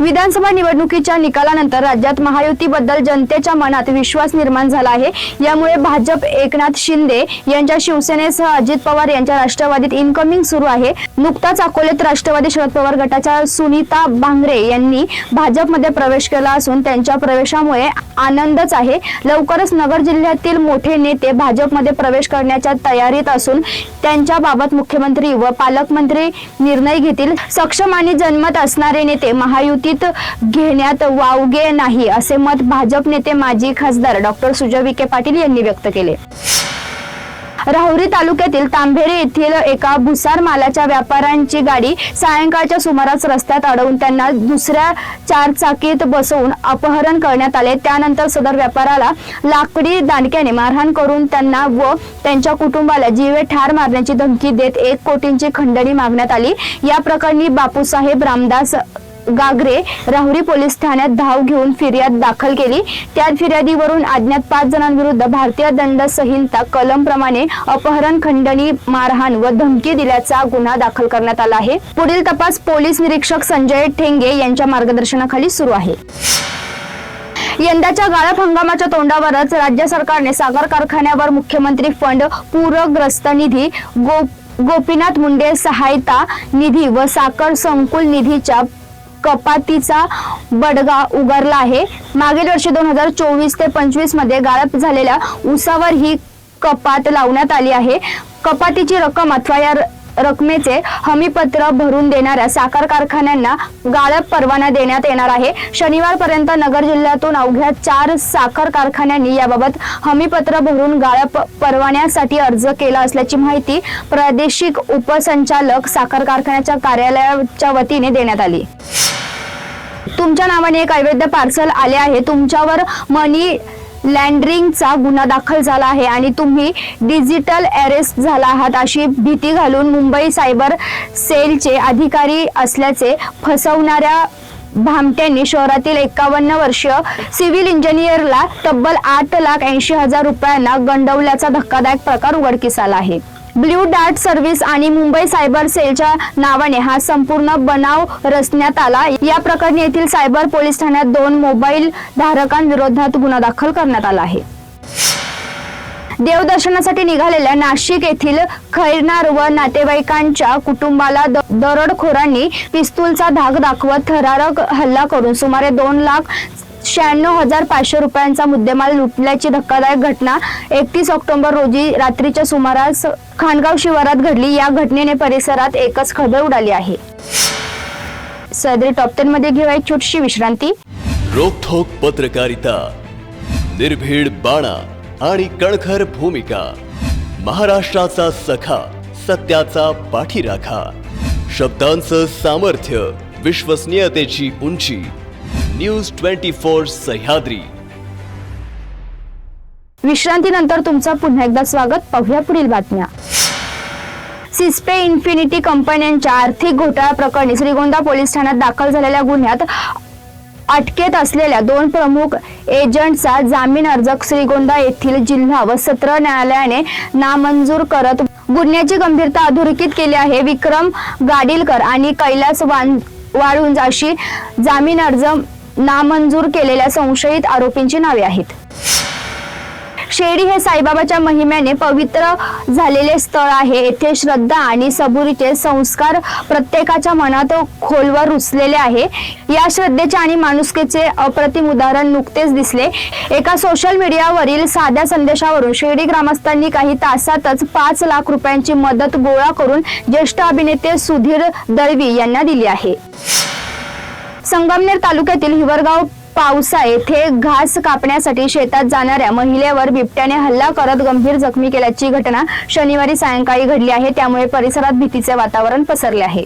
विधानसभा निवडणुकीच्या निकालानंतर राज्यात महायुतीबद्दल जनतेच्या मनात विश्वास निर्माण झाला आहे. यामुळे भाजप एकनाथ शिंदे यांच्या शिवसेनेसह अजित पवार यांच्या राष्ट्रवादीत इनकमिंग सुरू आहे. नुकताच अकोल्यात राष्ट्रवादी शरद पवार गटाच्या सुनीता भांगरे यांनी भाजपमध्ये प्रवेश केला असून त्यांच्या प्रवेशामुळे आनंदच आहे. लवकरच नगर जिल्ह्यातील मोठे नेते भाजपमध्ये प्रवेश करण्याच्या तयारीत असून त्यांच्याबाबत मुख्यमंत्री व पालकमंत्री निर्णय घेतील. सक्षम आणि जनमत असणारे नेते महायुती महायुतीत घेण्यात वावगे नाही असे मत भाजप नेते माजी खासदार डॉक्टर सुजय विखे पाटील यांनी व्यक्त केले. राहुरी तालुक्यातील तांभेरे येथील एका भुसार मालाच्या व्यापाऱ्यांची गाडी सायंकाळच्या सुमारास रस्त्यात अडवून त्यांना दुसऱ्या चार चाकीत बसवून अपहरण करण्यात आले. त्यानंतर सदर व्यापाराला लाकडी दांडक्याने मारहाण करून त्यांना व त्यांच्या कुटुंबाला जीवे ठार मारण्याची धमकी देत एक कोटींची खंडणी मागण्यात आली. या प्रकरणी बापूसाहेब रामदास गागरे राहुरी पोलीस ठाण्यात धाव घेऊन फिर्याद दाखल केली. त्यात फिर्यादीवरून अज्ञात पाच जणांविरुद्ध भारतीय दंड संहिता कलम प्रमाणे अपहरण खंडणी मारहाण व धमकी दिल्याचा गुन्हा दाखल करण्यात आला आहे. पुढील तपास पोलीस निरीक्षक संजय ठेंगे यांच्या मार्गदर्शनाखाली सुरू आहे. यंदाच्या गाळप हंगामाच्या तोंडावरच राज्य सरकारने साखर कारखान्यावर मुख्यमंत्री फंड पूरग्रस्त निधी गो गोपीनाथ मुंडे सहायता निधी व साखर संकुल निधीच्या कपातीचा बडगा उगारला आहे. मागील वर्षी दोन हजार चोवीस ते पंचवीसमध्ये गाळप झालेल्या उसावर ही कपात लावण्यात आली आहे. कपातीची रक्कम अथवा या रकमेचे हमीपत्र भरून देणाऱ्या साखर कारखान्यांना गाळप परवाना देण्यात येणार आहे. शनिवारपर्यंत नगर जिल्ह्यातून अवघ्या चार साखर कारखान्यांनी याबाबत हमीपत्र भरून गाळप परवान्यासाठी अर्ज केला असल्याची माहिती प्रादेशिक उपसंचालक साखर कारखान्याच्या कार्यालयाच्या वतीने देण्यात आली. तुमच्या नावाने एक अवैध पार्सल आले आहे. तुमच्यावर मनी लँड्रिंगचा गुन्हा दाखल झाला आहे आणि तुम्ही डिजिटल अरेस्ट झाला आहात अशी भीती घालून मुंबई सायबर सेलचे अधिकारी असल्याचे फसवणाऱ्या भामट्यांनी शहरातील एकावन्न वर्षीय सिव्हिल इंजिनियरला तब्बल आठ लाख ऐंशी हजार रुपयांना गंडवल्याचा धक्कादायक प्रकार उघडकीस आला आहे. ब्ल्यू डार्ट सर्व्हिस आणि मुंबई सायबर सेलच्या नावाने हा संपूर्ण बनाव रचण्यात आला. या प्रकरणी येथील सायबर पोलीस ठाण्यात दोन मोबाईल धारकांविरोधात गुन्हा दाखल करण्यात आला आहे. देवदर्शनासाठी निघालेल्या नाशिक येथील खैरनार व नातेवाईकांच्या कुटुंबाला दरोडखोरांनी पिस्तूलचा धाक दाखवत थरारक हल्ला करून सुमारे दोन लाख शहाण्णव हजार पाचशे रुपयांचा मुद्देमाल लुटल्याची धक्कादायक घटना एकतीस ऑक्टोबर रोजी रात्रीच्या सुमारास खानगाव शिवारात घडली. या घटनेने परिसरात एकच खळबळ उडाली आहे. सदरी टॉप टेन मध्ये घेऊया एक छोटीशी विश्रांती. रोखोक पत्रकारिता निर्भीड बाणा आणि कणखर भूमिका महाराष्ट्राचा सखा सत्याचा पाठीराखा शब्दांचं सामर्थ्य विश्वसनीयतेची उंची न्यूज ट्वेंटी फोर सह्याद्री. विश्रांतीनंतर तुमचं पुन्हा एकदा स्वागत. पाहूया पुढील बातम्या. सिस्पे इन्फिनिटी कंपन्यांच्या आर्थिक घोटाळा प्रकरणी श्रीगोंदा पोलीस ठाण्यात दाखल झालेल्या गुन्ह्यात अटकेत असलेल्या दोन प्रमुख एजंटचा जामीन अर्ज श्रीगोंदा येथील जिल्हा व सत्र न्यायालयाने नामंजूर करत गुन्ह्याची गंभीरता अधोरेखित केली आहे. विक्रम गाडीलकर आणि कैलास वाळुंज अशी जामीन अर्ज नामंजूर केलेल्या संशयित आरोपींची नावे आहेत. शेडी हे साईबाबाच्या महिम्याने पवित्र झालेले स्थळ आहे. येथे श्रद्धा आणि सबुरीचे संस्कार प्रत्येकाच्या मनात खोलवर रुचलेले आहे. या श्रद्धेचे आणि माणुसकीचे अप्रतिम उदाहरण नुकतेच दिसले. एका सोशल मीडियावरील साध्या संदेशावरून शेडी ग्रामस्थांनी काही तासातच पाच लाख रुपयांची मदत गोळा करून ज्येष्ठ अभिनेते सुधीर दळवी यांना दिली आहे. संगमनेर तालुक्यातील हिवरगाव पावसा येथे घास कापण्यासाठी शेतात जाणाऱ्या महिलेवर बिबट्याने हल्ला करत गंभीर जखमी केल्याची घटना शनिवारी सायंकाळी घडली आहे. त्यामुळे परिसरात भीतीचे वातावरण पसरले आहे.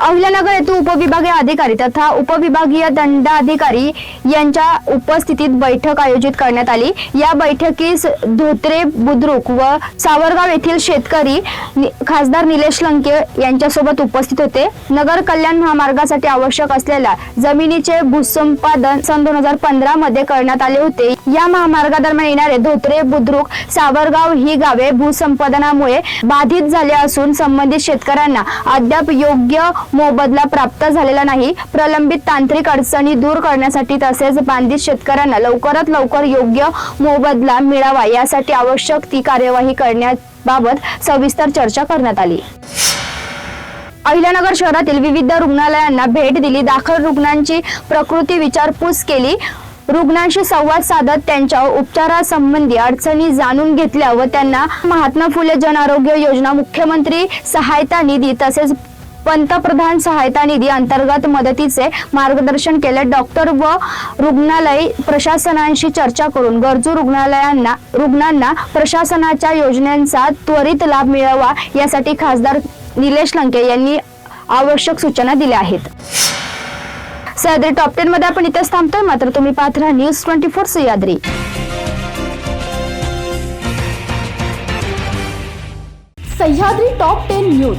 अहिल्यानगर येथे उपविभागीय अधिकारी तथा उपविभागीय दंडाधिकारी यांच्या उपस्थितीत बैठक आयोजित करण्यात आली. या बैठकीस धोत्रे बुद्रुक व सावरगाव येथील शेतकरी नि- खासदार निलेश लंके यांच्यासोबत उपस्थित होते. नगर कल्याण महामार्गासाठी आवश्यक असलेल्या जमिनीचे भूसंपादन सन दोन हजार पंधरा मध्ये करण्यात आले होते. या महामार्गादरम्यान येणारे धोत्रे बुद्रुक सावरगाव ही गावे भूसंपादनामुळे बाधित झाले असून संबंधित शेतकऱ्यांना अद्याप योग्य मोबदला प्राप्त झालेला नाही. प्रलंबित तांत्रिक अडचणी दूर करण्यासाठी तसेच बांधित शेतकऱ्यांना लवकरात लवकर योग्य मोबदला मिळावा यासाठी आवश्यक ती कार्यवाही करण्याबाबत सविस्तर चर्चा करण्यात आली. अहिल्यानगर शहरातील विविध रुग्णालयांना भेट दिली. दाखल रुग्णांची प्रकृती विचारपूस केली. रुग्णांशी संवाद साधत त्यांच्या उपचारासंबंधी अडचणी जाणून घेतल्या व त्यांना महात्मा फुले जन आरोग्य योजना मुख्यमंत्री सहायता निधी तसेच पंतप्रधान सहायता निधी अंतर्गत मदतीचे मार्गदर्शन केले. डॉक्टर व रुग्णालय प्रशासनांशी चर्चा करून गरजू रुग्णालयांना रुग्णांना प्रशासनाच्या योजनांचा त्वरित लाभ मिळावा यासाठी खासदार निलेश लंके यांनी आवश्यक सूचना दिल्या आहेत. सह्याद्री टॉप टेन मध्ये आपण इथेच थांबतोय. मात्र तुम्ही पाहत राहा news twenty four Sahyadri. Sahyadri top ten news.